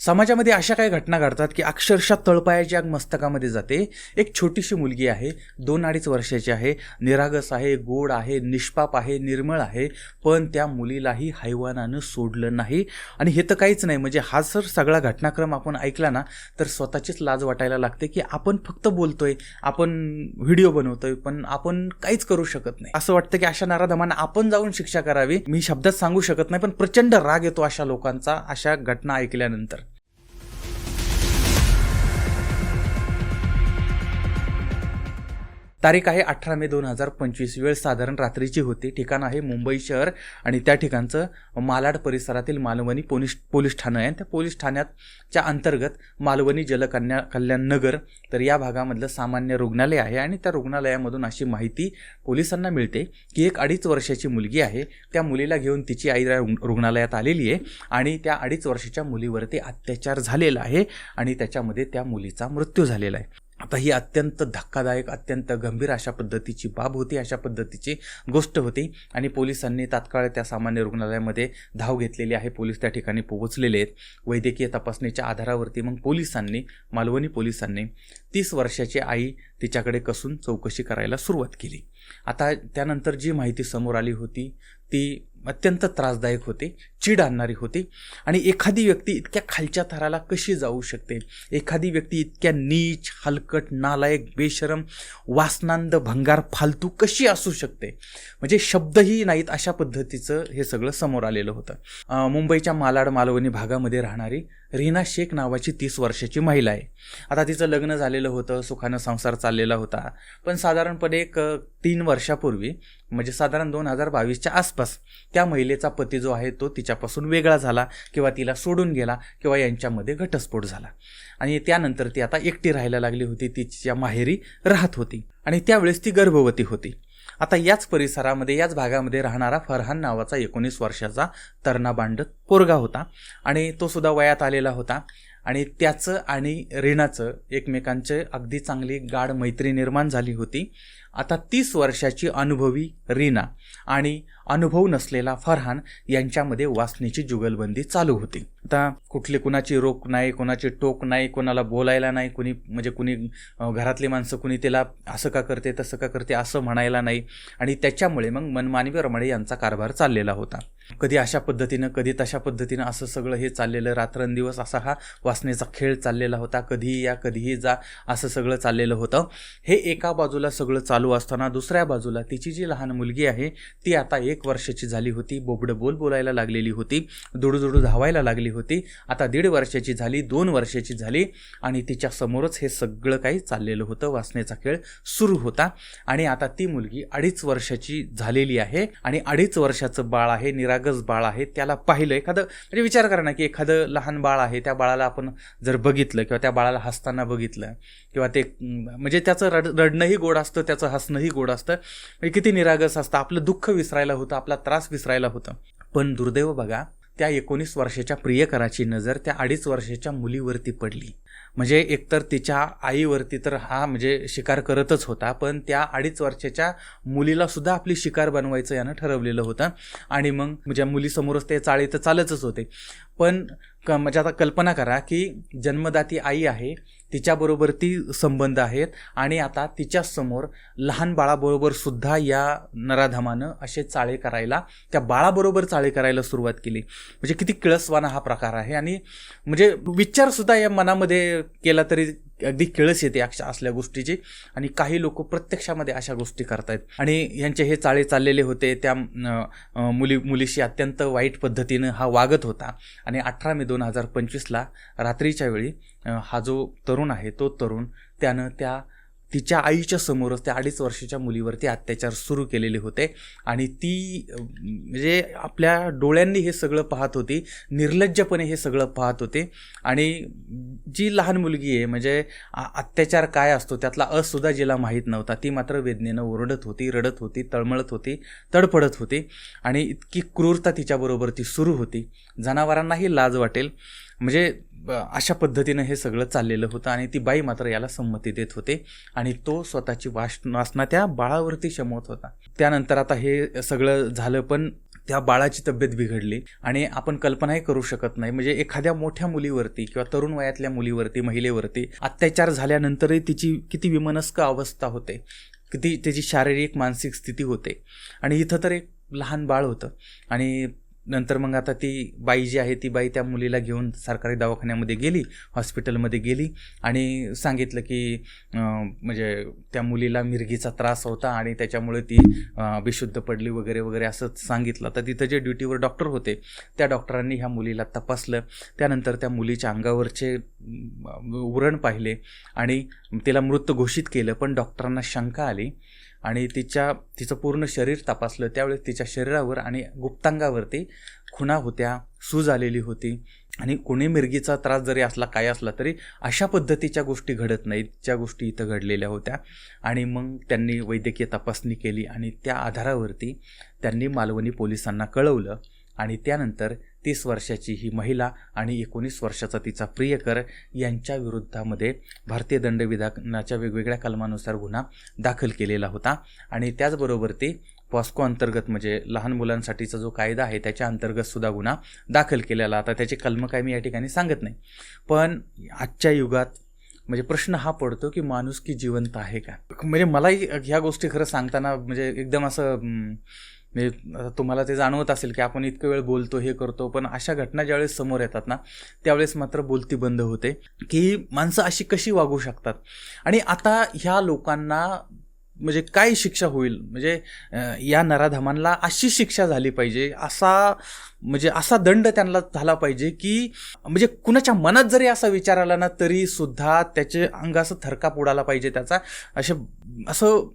समाजामध्ये अशा काही घटना घडतात की अक्षरशः तळपायाच्या मस्तकामध्ये जाते. एक छोटीशी मुलगी आहे दोन अडीच वर्षाची आहे निरागस आहे गोड आहे निष्पाप आहे निर्मळ आहे पण त्या मुलीलाही हैवानानं सोडलं नाही. आणि हे तर काहीच नाही म्हणजे हा जर सगळा घटनाक्रम आपण ऐकला ना तर स्वतःचीच लाज वाटायला लागते की आपण फक्त बोलतोय आपण व्हिडिओ बनवतोय पण आपण काहीच करू शकत नाही. असं वाटतं की अशा नाराधमांना आपण जाऊन शिक्षा करावी. मी शब्दात सांगू शकत नाही पण प्रचंड राग येतो अशा लोकांचा अशा घटना ऐकल्यानंतर. तारीख आहे अठरा मे दोन हजार पंचवीस. वेळ साधारण रात्रीची होती. ठिकाण आहे मुंबई शहर आणि त्या ठिकाणचं मालाड परिसरातील मालवणी पोलीस पोलीस ठाणं आहे. त्या पोलीस ठाण्याच्या अंतर्गत मालवणी जलकन्या कल्याण नगर तर या भागामधलं सामान्य रुग्णालय आहे. आणि त्या रुग्णालयामधून अशी माहिती पोलिसांना मिळते की एक अडीच वर्षाची मुलगी आहे. त्या मुलीला घेऊन तिची आई रुग्णालयात आलेली आहे आणि त्या अडीच वर्षाच्या मुलीवरती अत्याचार झालेला आहे आणि त्याच्यामध्ये त्या मुलीचा मृत्यू झालेला आहे. आता ही अत्यंत धक्कादायक अत्यंत गंभीर अशा पद्धतीची बाब होती अशा पद्धतीची गोष्ट होती. आणि पोलिसांनी तात्काळ त्या सामान्य रुग्णालयामध्ये धाव घेतलेली आहे. पोलीस त्या ठिकाणी पोहोचलेले आहेत. वैद्यकीय तपासणीच्या आधारावरती मग पोलिसांनी मालवणी पोलिसांनी तीस वर्षाची आई तिच्याकडे कसून चौकशी करायला सुरुवात केली. आता त्यानंतर जी माहिती समोर आली होती ती अत्यंत त्रासदायक होते चीड आणणारी होती. आणि एखादी व्यक्ती इतक्या खालच्या थराला कशी जाऊ शकते? एखादी व्यक्ती इतक्या नीच हलकट नालायक बेशरम वासनांद भंगार फालतू कशी असू शकते? म्हणजे शब्दही नाहीत अशा पद्धतीचं हे सगळं समोर आलेलं होतं. मुंबईच्या मालाड मालवणी भागामध्ये राहणारी रीना शेख नावाची तीस वर्षाची महिला आहे. आता तिचं लग्न झालेलं होतं सुखानं संसार चाललेला होता. पण साधारणपणे एक तीन वर्षापूर्वी म्हणजे साधारण दोन हजार बावीसच्या आसपास त्या महिलेचा पती जो आहे तो तिच्यापासून वेगळा झाला किंवा तिला सोडून गेला किंवा यांच्यामध्ये घटस्फोट झाला. आणि त्यानंतर ती आता एकटी राहायला लागली होती तिच्या माहेरी राहत होती आणि त्यावेळेस ती गर्भवती होती. आता याच परिसरामध्ये याच भागामध्ये राहणारा फरहान नावाचा एकोणीस वर्षाचा तरणा बांड पोरगा होता आणि तो सुद्धा वयात आलेला होता. आणि त्याचं आणि रीणाचं एकमेकांचे अगदी चांगली गाढ मैत्री निर्माण झाली होती. आता तीस वर्षाची अनुभवी रीना आणि अनुभव नसलेला फरहान यांच्यामध्ये वासनेची जुगलबंदी चालू होती. आता कुठली कुणाची रोख नाही कुणाची टोक नाही कोणाला बोलायला नाही कुणी म्हणजे कुणी घरातली माणसं कुणी त्याला असं का करते तसं का करते असं म्हणायला नाही. आणि त्याच्यामुळे मग मनमानवी रमणे यांचा कारभार चाललेला होता. कधी अशा पद्धतीनं कधी तशा पद्धतीनं असं सगळं हे चाललेलं रात्रंदिवस असा हा वासनेचा खेळ चाललेला होता कधीही या कधीही जा असं सगळं चाललेलं होतं. हे एका बाजूला सगळं चालू असताना दुसऱ्या बाजूला तिची जी लहान मुलगी आहे ती आता एक एक वर्षाची झाली होती. बोबडं बोल बोलायला लागलेली होती. दुडूदुडू धावायला लागली होती. आता दीड वर्षाची झाली दोन वर्षाची झाली आणि तिच्या समोरच हे सगळं काही चाललेलं होतं. वासनेचा खेळ सुरू होता आणि आता ती मुलगी अडीच वर्षाची झालेली आहे आणि अडीच वर्षाचं बाळ आहे निरागस बाळ आहे. त्याला पाहिलं एखादं म्हणजे विचार करा ना की एखादं लहान बाळ आहे. त्या बाळाला आपण जर बघितलं किंवा त्या बाळाला हसताना बघितलं किंवा ते म्हणजे त्याचं रड रडणंही गोड असतं त्याचं हसणंही गोड असतं. म्हणजे किती निरागस असतं. आपलं दुःख विसरायला होतं. आपला त्रास विसरायला होतं. पण दुर्दैव बघा त्या एकोणीस वर्षाच्या प्रियकराची नजर त्या अडीच वर्षाच्या मुलीवरती पडली. म्हणजे एकतर तिच्या आईवरती तर हा म्हणजे शिकार करतच होता पण त्या अडीच वर्षाच्या मुलीला सुद्धा आपली शिकार बनवायचं यानं ठरवलेलं होतं. आणि मग म्हणजे मुलीसमोरच ते चाळे तर चालतच होते. पण क म्हणजे आता कल्पना करा की जन्मदाती आई आहे तिच्याबरोबर ती संबंध आहेत आणि आता तिच्यासमोर लहान बाळाबरोबर सुद्धा या नराधमानं असे चाळे करायला त्या बाळाबरोबर चाळे करायला सुरुवात केली. म्हणजे किती किळसवाना हा प्रकार आहे आणि म्हणजे विचारसुद्धा या मनामध्ये केला तरी अगदी किळस येते अशा असल्या गोष्टीची. आणि काही लोक प्रत्यक्षामध्ये अशा गोष्टी करतायत. आणि यांचे हे चाळे चाललेले होते. त्या मुली मुलीशी अत्यंत वाईट पद्धतीनं हा वागत होता. आणि अठरा मे दोन हजार पंचवीसला रात्रीच्या वेळी हा जो तरुण आहे तो तरुण त्यानं त्या तिच्या आईच्या समोरच त्या अडीच वर्षाच्या मुलीवरती अत्याचार सुरू केलेले होते. आणि ती म्हणजे आपल्या डोळ्यांनी हे सगळं पाहत होती निर्लज्जपणे हे सगळं पाहत होते. आणि जी लहान मुलगी आहे म्हणजे आ- अत्याचार काय असतो त्यातला असुद्धा जिला माहीत नव्हता. ती मात्र वेदनेनं ओरडत होती रडत होती तळमळत होती तडफडत होती. आणि इतकी क्रूरता तिच्याबरोबर ती सुरू होती. जनावरांनाही लाज वाटेल. म्हणजे अशा पद्धतीनं हे सगळं चाललेलं होतं आणि ती बाई मात्र याला संमती देत होते आणि तो स्वतःची वास वासना त्या बाळावरती शमवत होता. त्यानंतर आता हे सगळं झालं पण त्या बाळाची तब्येत बिघडली आणि आपण कल्पनाही करू शकत नाही. म्हणजे एखाद्या मोठ्या मुलीवरती किंवा तरुण वयातल्या मुलीवरती महिलेवरती अत्याचार झाल्यानंतरही तिची किती विमनस्क अवस्था होते. किती त्याची शारीरिक मानसिक स्थिती होते. आणि इथं तर एक लहान बाळ होतं. आणि नंतर मग आता ती बाई जी आहे ती बाई त्या मुलीला घेऊन सरकारी दवाखान्यामध्ये गेली हॉस्पिटलमध्ये गेली आणि सांगितलं की म्हणजे त्या मुलीला मिरगीचा त्रास होता आणि त्याच्यामुळे ती बेशुद्ध पडली वगैरे वगैरे असं सांगितलं. तर तिथं जे ड्युटीवर डॉक्टर होते त्या डॉक्टरांनी ह्या मुलीला तपासलं. त्यानंतर त्या मुलीच्या अंगावरचे उरण पाहिले आणि तिला मृत घोषित केलं. पण डॉक्टरांना शंका आली आणि तिच्या तिचं पूर्ण शरीर तपासलं. त्यावेळेस तिच्या शरीरावर आणि गुप्तांगावरती खुणा होत्या सूज आलेली होती. आणि कोणी मिरगीचा त्रास जरी असला काय असला तरी अशा पद्धतीच्या गोष्टी घडत नाहीत ज्या गोष्टी इथं घडलेल्या होत्या. आणि मग त्यांनी वैद्यकीय तपासणी केली आणि त्या आधारावरती त्यांनी मालवणी पोलिसांना कळवलं. आणि त्यानंतर तीस वर्षाची ही महिला आणि एकोणीस वर्षाचा तिचा प्रियकर यांच्या विरुद्धामध्ये भारतीय दंडविधानाच्या वेगवेगळ्या कलमानुसार गुन्हा दाखल केलेला होता. आणि त्याचबरोबर ते पॉस्को अंतर्गत म्हणजे लहान मुलांसाठीचा जो कायदा आहे त्याच्या अंतर्गत सुद्धा गुन्हा दाखल केलेला. आता त्याचे कलम काय मी या ठिकाणी सांगत नाही. पण आजच्या युगात म्हणजे प्रश्न हा पडतो की माणूस की जिवंत आहे का? म्हणजे मलाही ह्या गोष्टी खरं सांगताना म्हणजे एकदम असं म्हणजे तुम्हाला ते जाणवत असेल की आपण इतकं वेळ बोलतो हे करतो पण अशा घटना ज्यावेळेस समोर येतात ना त्यावेळेस मात्र बोलती बंद होते की माणसं अशी कशी वागू शकतात? आणि आता ह्या लोकांना म्हणजे काय शिक्षा होईल? म्हणजे या नराधमांना अशी शिक्षा झाली पाहिजे असा म्हणजे असा दंड त्यांना झाला पाहिजे की म्हणजे कुणाच्या मनात जरी असा विचार आला ना तरी सुद्धा त्याचे अंग असं थरकाप उडाला पाहिजे त्याचा. असे असं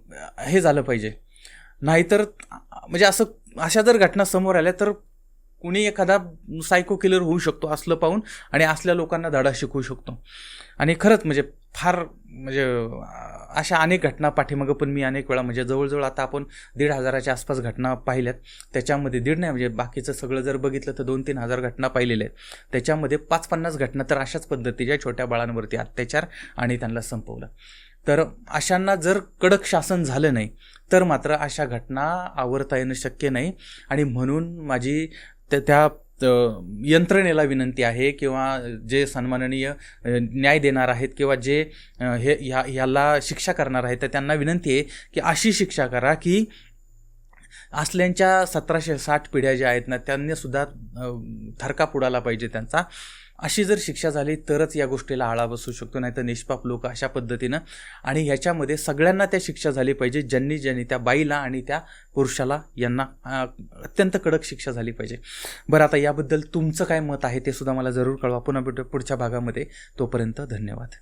हे झालं पाहिजे. नाहीतर म्हणजे असं अशा जर घटना समोर आल्या तर कुणी एखादा सायको किलर होऊ शकतो असलं पाहून आणि असल्या लोकांना धडा शिकवू शकतो. आणि खरंच म्हणजे फार म्हणजे अशा अनेक घटना पाठीमागं पण मी अनेक वेळा म्हणजे जवळजवळ आता आपण दीड हजाराच्या आसपास घटना पाहिल्यात. त्याच्यामध्ये दीड नाही म्हणजे बाकीचं सगळं जर बघितलं तर दोन तीन हजार घटना पाहिलेल्या आहेत. त्याच्यामध्ये पाच पन्नास घटना तर अशाच पद्धतीच्या छोट्या बाळांवरती अत्याचार आणि त्यांना संपवलं. तर अशांना जर कडक शासन झालं नाही तर मात्र अशा घटना आवरता येणं शक्य नाही. आणि म्हणून माझी त्या त्या यंत्रणेला विनंती आहे किंवा जे सन्माननीय न्याय देणार आहेत किंवा जे हे ह्या ह्याला शिक्षा करणार आहेत तर त्यांना विनंती आहे की अशी शिक्षा करा की असल्यांच्या सतराशे साठ पिढ्या ज्या आहेत ना त्यांनीसुद्धा थरका पुडाला पाहिजे त्यांचा. अशी जर शिक्षा झाली तरच या गोष्टीला आळा बसू शकतो नाही तर निष्पाप लोक अशा पद्धतीनं आणि ह्याच्यामध्ये सगळ्यांना त्या शिक्षा झाली पाहिजे ज्यांनी ज्यांनी त्या बाईला आणि त्या पुरुषाला यांना अत्यंत कडक शिक्षा झाली पाहिजे. बरं आता याबद्दल तुमचं काय मत आहे ते सुद्धा मला जरूर कळवा. पुन्हा भेटू पुढच्या भागामध्ये तोपर्यंत धन्यवाद.